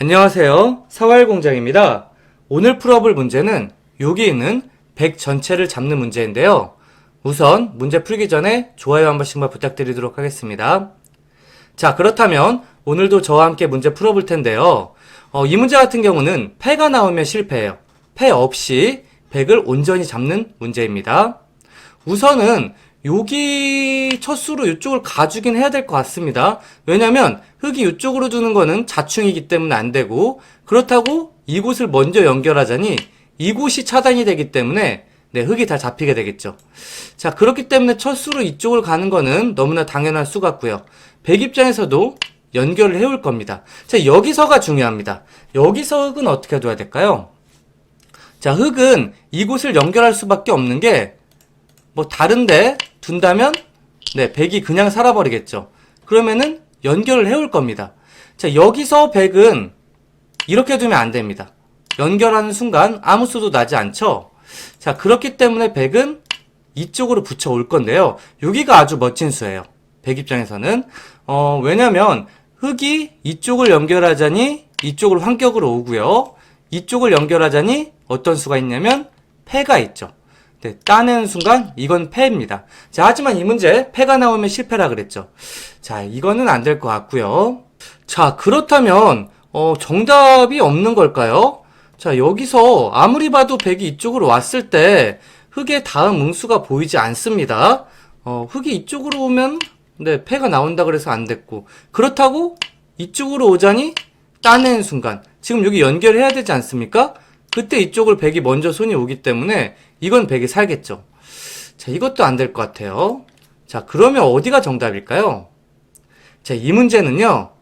안녕하세요. 사활공장입니다. 오늘 풀어볼 문제는 여기 있는 100 전체를 잡는 문제인데요. 우선 문제 풀기 전에 좋아요 한 번씩만 부탁드리도록 하겠습니다. 자, 그렇다면 오늘도 저와 함께 문제 풀어볼 텐데요. 어, 이 문제 같은 경우는 패가 나오면 실패해요. 패 없이 100을 온전히 잡는 문제입니다. 우선은 여기 첫 수로 이쪽을 가주긴 해야 될 것 같습니다. 왜냐면 흙이 이쪽으로 두는 거는 자충이기 때문에 안 되고 그렇다고 이곳을 먼저 연결하자니 이곳이 차단이 되기 때문에 네, 흙이 다 잡히게 되겠죠. 자, 그렇기 때문에 첫 수로 이쪽을 가는 거는 너무나 당연한 수 같고요. 백 입장에서도 연결을 해올 겁니다. 자, 여기서가 중요합니다. 여기서 흙은 어떻게 둬야 될까요? 자, 흙은 이곳을 연결할 수밖에 없는 게 뭐 다른데 둔다면 네, 백이 그냥 살아버리겠죠. 그러면은 연결을 해올 겁니다. 자, 여기서 백은 이렇게 두면 안 됩니다. 연결하는 순간 아무 수도 나지 않죠. 자, 그렇기 때문에 백은 이쪽으로 붙여 올 건데요. 여기가 아주 멋진 수예요. 백 입장에서는 어, 왜냐면 흙이 이쪽을 연결하자니 이쪽으로 환격으로 오고요. 이쪽을 연결하자니 어떤 수가 있냐면 패가 있죠. 네, 따내는 순간 이건 패입니다. 자, 하지만 이 문제 패가 나오면 실패라 그랬죠. 자, 이거는 안 될 것 같고요. 자, 그렇다면 어, 정답이 없는 걸까요? 자, 여기서 아무리 봐도 백이 이쪽으로 왔을 때 흙의 다음 응수가 보이지 않습니다. 어, 흙이 이쪽으로 오면 네, 패가 나온다 그래서 안 됐고 그렇다고 이쪽으로 오자니 따내는 순간 지금 여기 연결해야 되지 않습니까? 그때 이쪽을 백이 먼저 손이 오기 때문에 이건 백이 살겠죠. 자, 이것도 안 될 것 같아요. 자, 그러면 어디가 정답일까요? 자, 이 문제는요.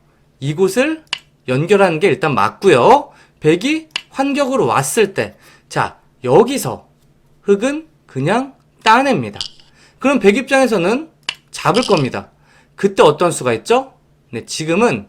이곳을 연결하는 게 일단 맞고요. 백이 환격으로 왔을 때, 자, 여기서 흙은 그냥 따냅니다. 그럼 백 입장에서는 잡을 겁니다. 그때 어떤 수가 있죠? 네, 지금은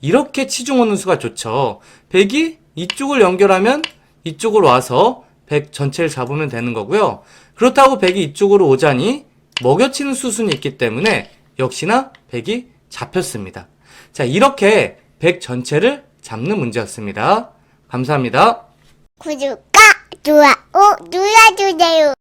이렇게 치중 오는 수가 좋죠. 백이 이쪽을 연결하면 이쪽으로 와서 백 전체를 잡으면 되는 거고요. 그렇다고 백이 이쪽으로 오자니 먹여치는 수순이 있기 때문에 역시나 백이 잡혔습니다. 자, 이렇게 백 전체를 잡는 문제였습니다. 감사합니다. 구독과 좋아요 눌러주세요.